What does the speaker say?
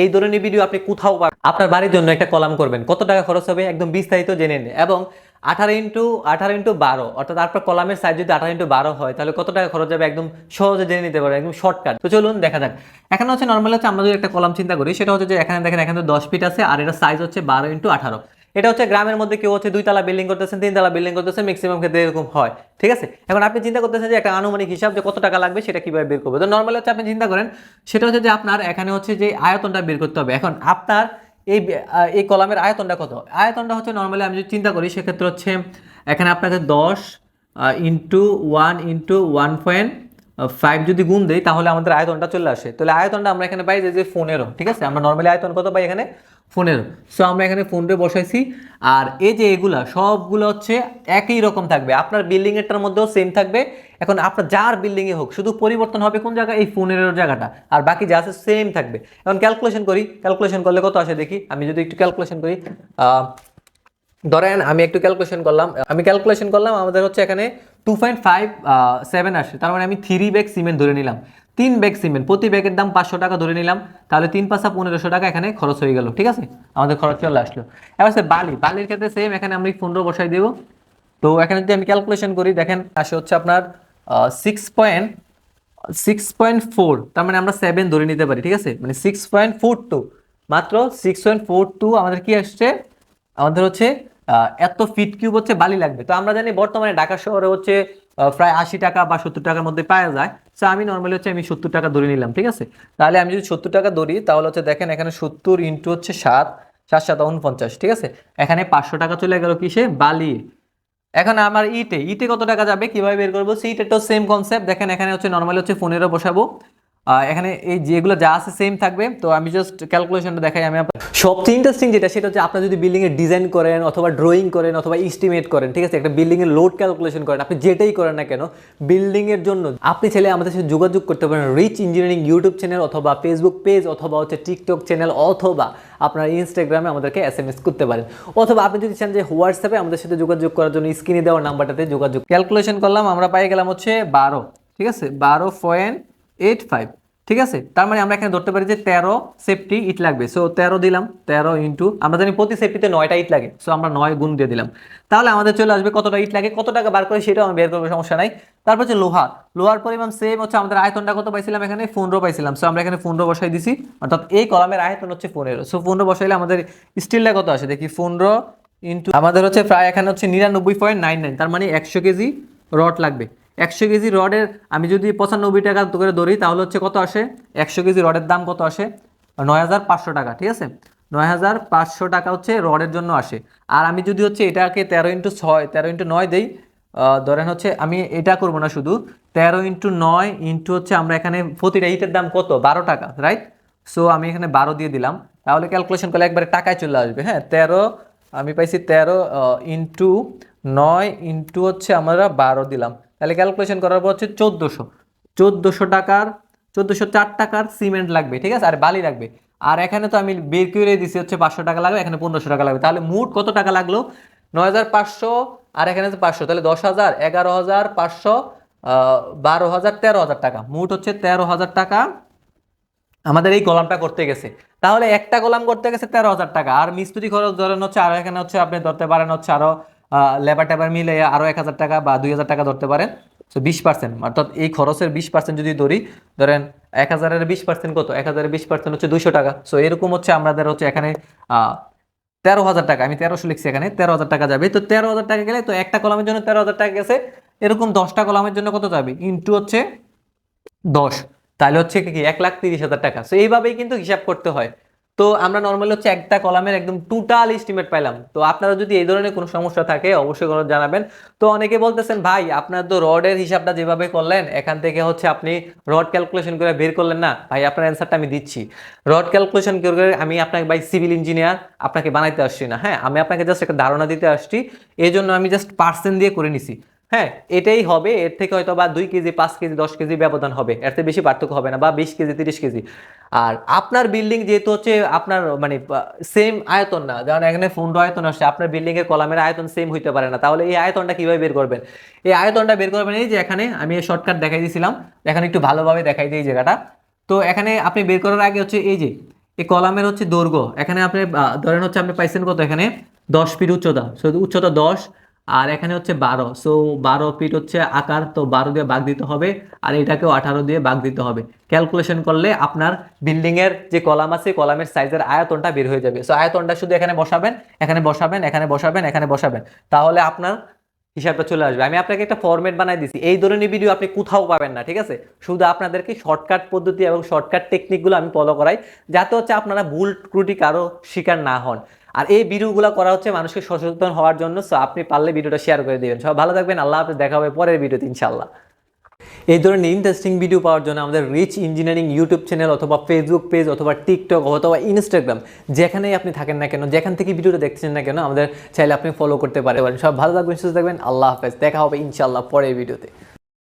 এই ধরনের ভিডিও আপনি কোথাও পাবেন আপনার বাড়ির জন্য একটা কলাম করবেন। কত টাকা খরচ হবে? একদম বিস্তারিত জেনে নিন। এবং আঠারো ইন্টু আঠারো ইন্টু বারো, অর্থাৎ আপনার কলামের সাইজ যদি আঠারো ইন্টু বারো হয়, তাহলে কত টাকা খরচ যাবে একদম সহজে জেনে নিতে পারবেন, একদম শর্টকাট তো চলুন, দেখা যাক। এখানে হচ্ছে নর্মাল হচ্ছে আমরা যদি একটা কলাম চিন্তা করি, সেটা হচ্ছে যে এখানে দেখেন, এখানে দশ ফিট আছে, আর এটা সাইজ হচ্ছে বারো ইন্টু আঠারো। এটা হচ্ছে গ্রামের মধ্যে কেউ হচ্ছে দুই তালা বিল্ডিং করতেছেন তিন তালা বিল্ডিং করতেছেন ম্যাক্সিমাম ক্ষেত্রে এরকম হয়, ঠিক আছে? এখন আপনি চিন্তা করতেছেন যে একটা আনুমানিক হিসাব যে কত টাকা লাগবে সেটা কীভাবে বের করবে? তো নর্মালি হচ্ছে আপনি চিন্তা করেন, সেটা হচ্ছে যে আপনার এখানে হচ্ছে যে আয়তনটা বের করতে হবে। এখন আপনার এই এই কলামের আয়তনটা কত? আয়তনটা হচ্ছে নর্মালি আমি যদি চিন্তা করি, সেক্ষেত্রে হচ্ছে এখানে আপনাকে দশ into one into one point five যদি গুণ দেই, তাহলে আমাদের আয়তনটা চলে আসে। তাহলে আয়তনটা আমরা এখানে পাই যে পনেরো, ঠিক আছে? আমরা নর্মালি আয়তন কত পাই এখানে? পনেরো। সো আমরা এখানে পনেরো বসাইছি, আর এই যে এগুলা, সবগুলো হচ্ছে একই রকম থাকবে। আপনার বিল্ডিং এরটার মধ্যেও সেম থাকবে। এখন আপনার যার বিল্ডিং এ হোক, শুধু পরিবর্তন হবে কোন জায়গায়? এই পনেরোর জায়গাটা। আর বাকি যা আছে সেম থাকবে। এখন ক্যালকুলেশন করি। ক্যালকুলেশন করলে কত আসে দেখি? আমি যদি একটু ক্যালকুলেশন করি ধরেন আমি একটু ক্যালকুলেশন করলাম। আমি ক্যালকুলেশন করলাম, আমাদের হচ্ছে এখানে টু পয়েন্ট ফাইভ সেভেন আসে। তার মানে আমি থ্রি ব্যাগ সিমেন্ট ধরে নিলাম। তিন ব্যাগ সিমেন্ট প্রতি ব্যাগের দাম পাঁচশো টাকা ধরে নিলাম। তাহলে তিন পাঁচা পনেরোশো টাকা এখানে খরচ হয়ে গেল, ঠিক আছে? আমাদের খরচ চলে আসলো। এবার বালি। বালির ক্ষেত্রে সেম এখানে আমি পনেরো বসাই দেবো। তো এখানে যদি আমি ক্যালকুলেশন করি, দেখেন আসে হচ্ছে আপনার six point six point four তার মানে আমরা সেভেন ধরে নিতে পারি, ঠিক আছে? মানে সিক্স পয়েন্ট ফোর টু মাত্র সিক্স পয়েন্ট ফোর টু আমাদের কি আসছে? আমাদের হচ্ছে এত ফিট কিউব হচ্ছে বালি লাগবে। তো আমরা জানি বর্তমানে ঢাকা শহরে হচ্ছে প্রায় আশি টাকা বা সত্তর টাকার মধ্যে পাওয়া যায়। সো আমি নর্মালি হচ্ছে আমি সত্তর টাকা ধরে নিলাম, ঠিক আছে? তাহলে আমি যদি সত্তর টাকা ধরি তাহলে হচ্ছে দেখেন এখানে সত্তর ইন্টু হচ্ছে সাত সাত সাত উনপঞ্চাশ ঠিক আছে? এখানে পাঁচশো টাকা চলে গেল কিসে? বালি। এখন আমার ইটে ইটে কত টাকা যাবে? কীভাবে বের করব? সেই তো সেম কনসেপ্ট দেখেন এখানে হচ্ছে নর্মালি হচ্ছে পনেরো বসাবো। এখানে এই যেগুলো যা আছে সেম থাকবে। তো আমি জাস্ট ক্যালকুলেশনটা দেখাই, আমি সবচেয়ে ইন্টারেস্টিং যেটা, সেটা হচ্ছে আপনার যদি বিল্ডিং এর ডিজাইন করেন অথবা ড্রয়িং করেন অথবা এস্টিমেট করেন, ঠিক আছে? একটা বিল্ডিং এর লোড ক্যালকুলেশন করেন, আপনি যেটাই করেন না কেন বিল্ডিংয়ের জন্য আপনি চাইলে আমাদের সাথে যোগাযোগ করতে পারেন রিচ ইঞ্জিনিয়ারিং ইউটিউব চ্যানেল অথবা ফেসবুক পেজ অথবা হচ্ছে টিকটক চ্যানেল অথবা আপনার ইনস্টাগ্রামে আমাদেরকে এস এম এস করতে পারেন। অথবা আপনি যদি চান যে হোয়াটসঅ্যাপে আমাদের সাথে যোগাযোগ করার জন্য স্ক্রিনে দেওয়া নাম্বারটাতে যোগাযোগ। ক্যালকুলেশন করলাম, আমরা পাই গেলাম হচ্ছে বারো, ঠিক আছে? বারো পয়েন্ট এইট ফাইভ ঠিক আছে? তার মানে আমরা এখানে ধরতে পারি যে তেরো সেফটি ইট লাগবে। সো তেরো দিলাম, তেরো ইন্টু আমরা জানি প্রতি সেফটিতে নয়টা ইট লাগে। সো আমরা নয় গুণ দিয়ে দিলাম। তাহলে আমাদের চলে আসবে কতটা ইট লাগে, কত টাকা বার করে সেটাও আমি বের করব, সমস্যা নাই। তারপর হচ্ছে লোহা লোহার পরিমাণ সেম হচ্ছে আমাদের আয়তনটা কত পাইছিলাম এখানে? পনেরো পাইছিলাম। সো আমরা এখানে পনেরো বসাই দিছি। অর্থাৎ এই কলামের আয়তন হচ্ছে পনেরো। সো পনেরো বসাইলে আমাদের স্টিলটা কত আসে? দেখি, পনেরো ইন্টু আমাদের হচ্ছে প্রায় এখানে হচ্ছে নিরানব্বই পয়েন্ট নাইন নাইন তার মানে একশো কেজি রড লাগবে। একশো কেজি রডের, আমি যদি পঁচানব্বই টাকা করে ধরি, তাহলে হচ্ছে কত আসে? একশো কেজি রডের দাম কত আসে? নয় হাজার পাঁচশো টাকা, ঠিক আছে? নয় হাজার পাঁচশো টাকা হচ্ছে রডের জন্য আসে। আর আমি যদি হচ্ছে এটাকে তেরো ইন্টু ছয়, তেরো ইন্টু নয় দিই ধরেন হচ্ছে আমি এটা করব না শুধু, তেরো ইন্টু নয় ইন্টু হচ্ছে আমরা এখানে প্রতিটা ইটের দাম কত? বারো টাকা রাইট সো আমি এখানে বারো দিয়ে দিলাম। তাহলে ক্যালকুলেশন করলে একবারে টাকায় চলে আসবে হ্যাঁ? তেরো, আমি পাইছি তেরো ইন্টু নয় ইন্টু হচ্ছে আমরা বারো দিলাম। তাহলে ক্যালকুলেশন করার পর হচ্ছে চোদ্দোশো। চোদ্দোশো টাকার, চোদ্দোশো চার টাকার সিমেন্ট লাগবে, ঠিক আছে? আর বালি লাগবে। আর এখানে তো আমি বের করে দিছি হচ্ছে পাঁচশো টাকা লাগবে, এখানে পনেরোশো টাকা লাগবে। তাহলে মোট কত টাকা লাগল? নয় হাজার পাঁচশো আর এখানে তো পাঁচশো। তাহলে দশ হাজার, এগারো হাজার, পাঁচশো বারো হাজার, তেরো হাজার টাকা। মোট হচ্ছে তেরো হাজার টাকা আমাদের এই কলামটা করতে গেছে। তাহলে একটা কলাম করতে গেছে তেরো হাজার টাকা। আর মিস্ত্রি খরচ ধরেন হচ্ছে আরও এখানে হচ্ছে আপনি ধরতে পারেন হচ্ছে আরও লেবার টেবার মিলে আরও এক হাজার টাকা বা দুই হাজার টাকা ধরতে পারেন। তো বিশ পার্সেন্ট অর্থাৎ এই খরচের বিশ পার্সেন্ট যদি ধরি, ধরেন এক হাজারের বিশ পার্সেন্ট কত? এক হাজারের বিশ পার্সেন্ট হচ্ছে দুশো টাকা। সো এরকম হচ্ছে আমাদের হচ্ছে এখানে তেরো হাজার টাকা। আমি তেরোশো লিখছি এখানে, তেরো হাজার টাকা যাবে। তো তেরো হাজার টাকা গেলে তো একটা কলামের জন্য তেরো হাজার টাকা গেছে। এরকম দশটা কলামের জন্য কত যাবে? ইন্টু হচ্ছে দশ। তাহলে হচ্ছে কি এক লাখ তিরিশ হাজার টাকা। সো এইভাবেই কিন্তু হিসাব করতে হয়। তো আমরা নর্মালি হচ্ছে একটা কলামের একদম টোটাল এস্টিমেট পাইলাম। তো আপনারা যদি এই ধরনের কোনো সমস্যা থাকে, অবশ্যই করে জানাবেন। তো অনেকে বলতেছেন, ভাই, আপনার তো রডের হিসাবটা যেভাবে করলেন, এখান থেকে হচ্ছে আপনি রড ক্যালকুলেশন করে বের করলেন না। ভাই, আপনার অ্যান্সারটা আমি দিচ্ছি। রড ক্যালকুলেশন করে আমি আপনাকে, ভাই সিভিল ইঞ্জিনিয়ার আপনাকে বানাইতে আসছি না। হ্যাঁ আমি আপনাকে জাস্ট একটা ধারণা দিতে আসছি। এই জন্য আমি জাস্ট পার্সেন্ট দিয়ে করে নিছি। হ্যাঁ এটাই হবে। এর থেকে হয়তো বা দুই কেজি, পাঁচ কেজি, দশ কেজি ব্যবধান হবে। এর থেকে বেশি পার্থক্য হবে না বা বিশ কেজি, তিরিশ কেজি। আর আপনার বিল্ডিং যেহেতু হচ্ছে আপনার মানে সেম আয়তন না, যেমন এখানে পনেরো আয়তন আসছে, আপনার বিল্ডিং এর কলামের আয়তন সেম হইতে পারে না। তাহলে এই আয়তনটা কীভাবে বের করবেন? এই আয়তনটা বের করবেন, এই যে এখানে আমি শর্টকাট দেখাই দিয়েছিলাম। এখানে একটু ভালোভাবে দেখাই দিই জায়গাটা। তো এখানে আপনি বের করার আগে হচ্ছে এই যে, এই কলামের হচ্ছে দৈর্ঘ্য। এখানে আপনি ধরেন হচ্ছে আপনি পাইছেন কত এখানে? দশ ফিট উচ্চতা। উচ্চতা দশ আর এখানে হচ্ছে বারো। সো বারো ফিট হচ্ছে আকার, তো বারো দিয়ে ভাগ দিতে হবে আর এটাকেও আঠারো দিয়ে ভাগ দিতে হবে। ক্যালকুলেশন করলে আপনার বিল্ডিং এর যে কলাম আছে, কলামের সাইজের আয়তনটা বের হয়ে যাবে। সো আয়তনটা শুধু এখানে বসাবেন এখানে বসাবেন এখানে বসাবেন এখানে বসাবেন। তাহলে আপনার হিসাবটা চলে আসবে। আমি আপনাকে একটা ফরম্যাট বানাই দিছি। এই ধরনের ভিডিও আপনি কোথাও পাবেন না, ঠিক আছে? শুধু আপনাদেরকে শর্টকাট পদ্ধতি এবং শর্টকাট টেকনিকগুলো আমি ফলো করাই, যাতে হচ্ছে আপনারা ভুল ত্রুটি কারও শিকার না হন। আর এই ভিডিওগুলো করা হচ্ছে মানুষকে সচেতন হওয়ার জন্য সো আপনি পারলে ভিডিওটা শেয়ার করে দিবেন। সব ভালো থাকবেন, আল্লাহ হাফেজ, দেখা হবে পরের ভিডিওতে ইনশাল্লাহ এই ধরনের ইন্টারেস্টিং ভিডিও পাওয়ার জন্য আমাদের রিচ ইঞ্জিনিয়ারিং ইউটিউব চ্যানেল অথবা ফেসবুক পেজ অথবা টিকটক অথবা ইনস্টাগ্রাম যেখানেই আপনি থাকেন না কেন, যেখান থেকে ভিডিওটা দেখছেন না কেন, আমাদের চাইলে আপনি ফলো করতে পারেন। সব ভালো থাকবেন, সুস্থ থাকবেন, আল্লাহ হাফেজ, দেখা হবে ইনশাল্লাহ পরের ভিডিওতে।